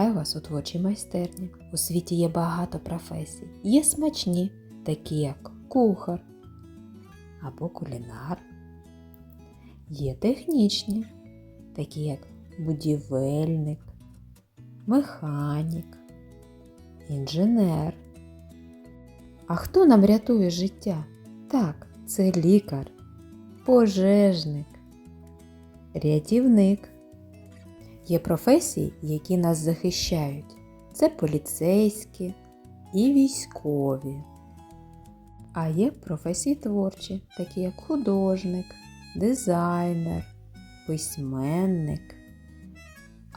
Вітаю вас у творчій майстерні. У світі є багато професій. Є смачні, такі як кухар або кулінар. Є технічні, такі як будівельник, механік, інженер. А хто нам рятує життя? Так, це лікар, пожежник, рятівник. Є професії, які нас захищають. Це поліцейські і військові. А є професії творчі, такі як художник, дизайнер, письменник,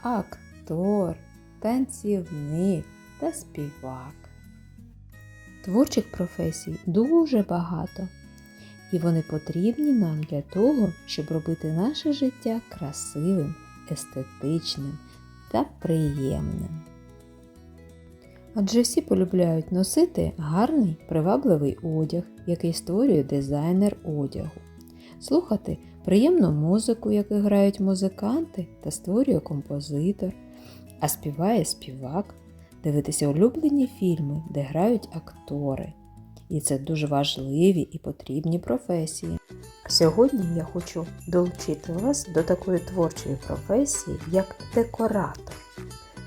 актор, танцівник та співак. Творчих професій дуже багато, і вони потрібні нам для того, щоб робити наше життя красивим естетичним та приємним. Адже всі полюбляють носити гарний привабливий одяг, який створює дизайнер одягу, слухати приємну музику, яку грають музиканти та створює композитор, а співає співак, дивитися улюблені фільми, де грають актори. І це дуже важливі і потрібні професії. Сьогодні я хочу долучити вас до такої творчої професії, як декоратор.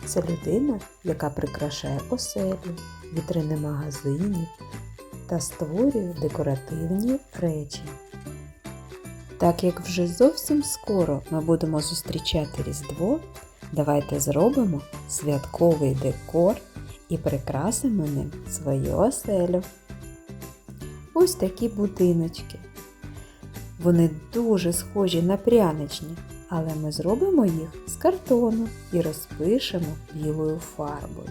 Це людина, яка прикрашає оселю, вітрини магазинів та створює декоративні речі. Так як вже зовсім скоро ми будемо зустрічати Різдво, давайте зробимо святковий декор і прикрасимо ним свою оселю. Ось такі будиночки. Вони дуже схожі на пряничні, але ми зробимо їх з картону і розпишемо білою фарбою.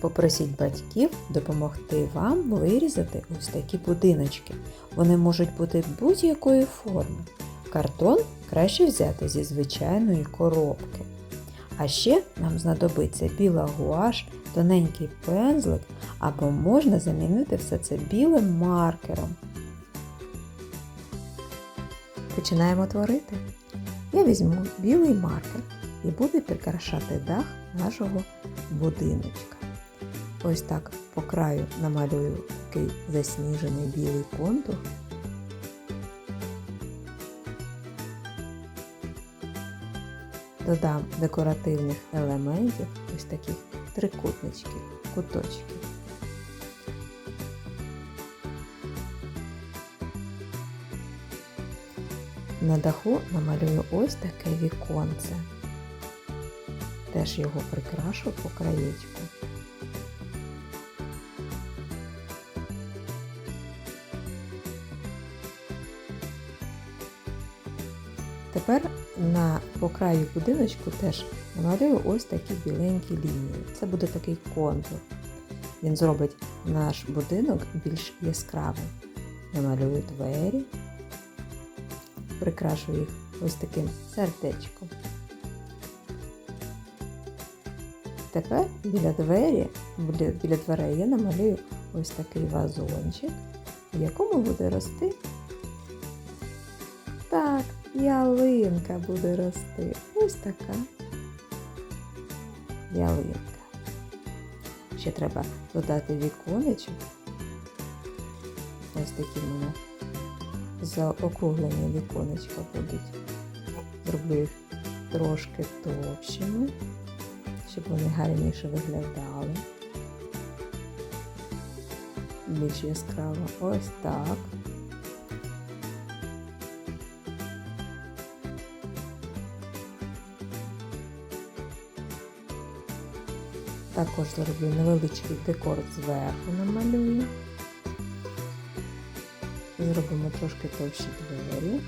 Попросіть батьків допомогти вам вирізати ось такі будиночки. Вони можуть бути будь-якої форми. Картон краще взяти зі звичайної коробки. А ще нам знадобиться біла гуаш, тоненький пензлик або можна замінити все це білим маркером. Починаємо творити. Я візьму білий маркер і буду прикрашати дах нашого будиночка. Ось так по краю намалюю такий засніжений білий контур. Додам декоративних елементів, ось таких трикутничків, куточків. На даху намалюю ось таке віконце. Теж його прикрашу по краєчку. Тепер на по краю будиночку теж намалюю ось такі біленькі лінії. Це буде такий контур. Він зробить наш будинок більш яскравим. Намалюю двері, прикрашу їх ось таким сердечком. Тепер біля двері, біля дверей я намалюю ось такий вазончик, в якому буде рости. Ялинка буде рости. Ось така ялинка. Ще треба додати віконечок. Ось такі в мене заокруглені віконечка будуть. Зроблю їх трошки товщими, щоб вони гарніше виглядали. Більш яскраво. Ось так. Також зроблю невеличкий декор зверху намалюю. Зробимо трошки товщі двері.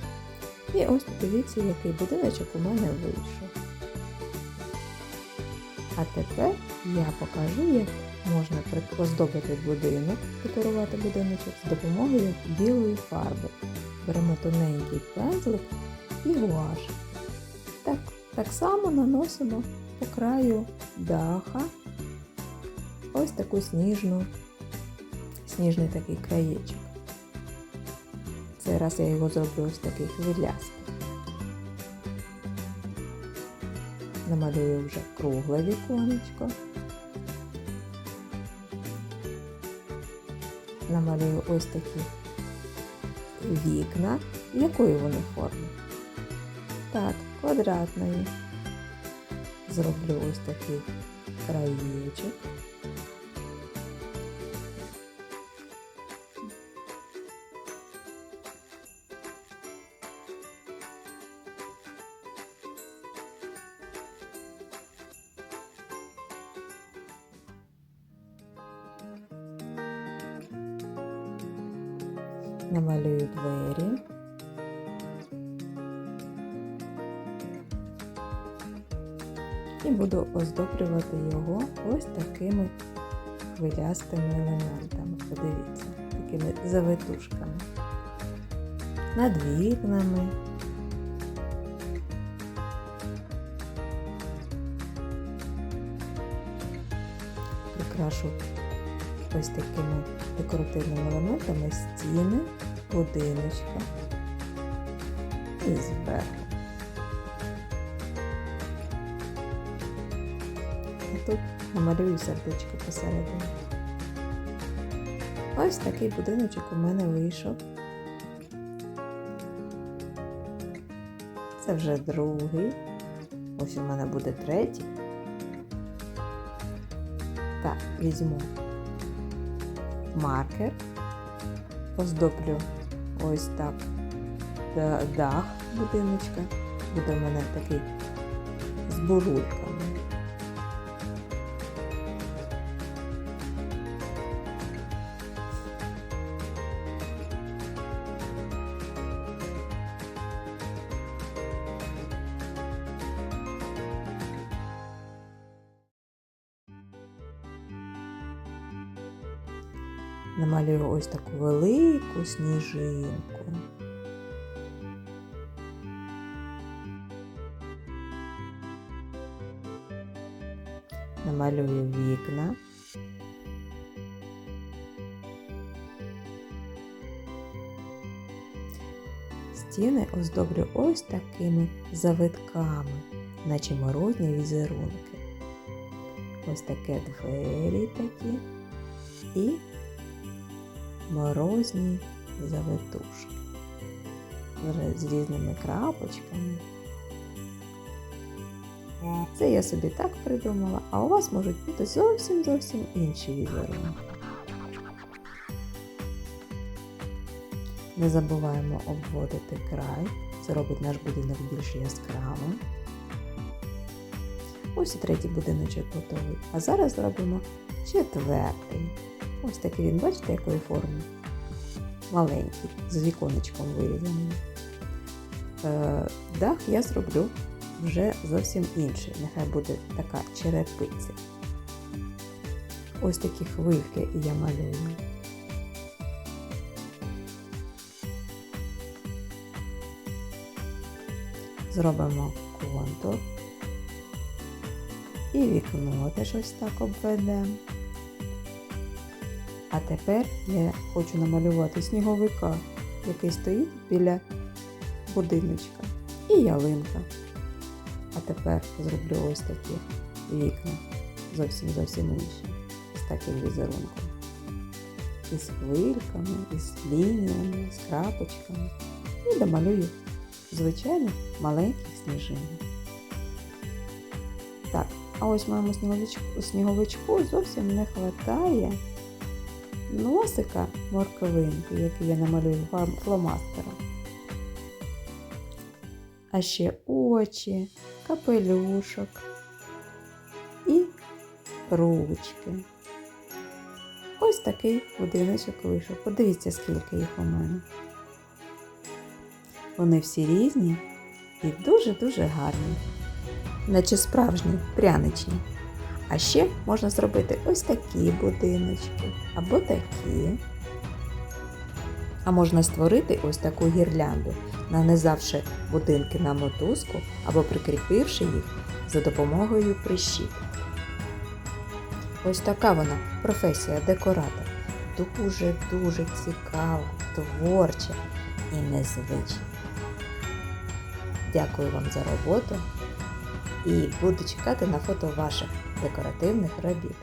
І ось дивіться, який будиночок у мене вийшов. А тепер я покажу, як можна оздобити будинок, декорувати будиночок з допомогою білої фарби. Беремо тоненький пензлик і гуаш. Так, так само наносимо по краю даха ось таку сніжну, сніжний такий краєчок. Цей раз я його зроблю ось такий хвилястий. Намалюю вже кругле віконечко. Намалюю ось такі вікна. Якої вони форми? Так, квадратної. Зроблю ось такий краєчок. Намалюю двері. І буду оздоблювати його ось такими хвилястими елементами. Подивіться, такими завитушками. Над вікнами. Прикрашу ось такими декоративними елементами стіни, будиночка і зверху. А тут намалюю сердечко посередині. Ось такий будиночок у мене вийшов. Це вже другий. Ось у мене буде третій. Так, візьму маркер, оздоблю ось так дах будиночка. Буде в мене такий з бурульками. Намалюю ось таку велику сніжинку. Намалюю вікна. Стіни оздоблю ось такими завитками, наче морозні візерунки. Ось таке двері такі і морозні завитушки з різними крапочками. Це я собі так придумала, а у вас можуть бути зовсім зовсім інші візерунки. Не забуваємо обводити край, це робить наш будинок більш яскравим. Ось і третій будиночок готовий. А зараз зробимо четвертий. Ось такий він, бачите, якої форми? Маленький, з віконечком вирізаний. Е, дах я зроблю вже зовсім інший. Нехай буде така черепиця. Ось такі хвильки я малюю. Зробимо контур. І вікно теж ось так обведемо. А тепер я хочу намалювати сніговика, який стоїть біля будиночка. І ялинка. А тепер зроблю ось такі вікна. Зовсім зовсім інші. З таким візерунком. Із хвильками, із лініями, з крапочками. І домалюю звичайних маленьких сніжинок. Так, а ось моєму сніговичку, сніговичку зовсім не вистачає носика морковинки, який я намалюю фломастером. А ще очі, капелюшок і ручки. Ось такий будиночок вийшов. Подивіться, скільки їх у мене. Вони всі різні і дуже-дуже гарні, наче справжні пряничні. А ще можна зробити ось такі будиночки або такі. А можна створити ось таку гірлянду, нанизавши будинки на мотузку або прикріпивши їх за допомогою прищіп. Ось така вона професія декоратор. Дуже-дуже цікава, творча і незвична. Дякую вам за роботу і буду чекати на фото ваших декоративних робіт.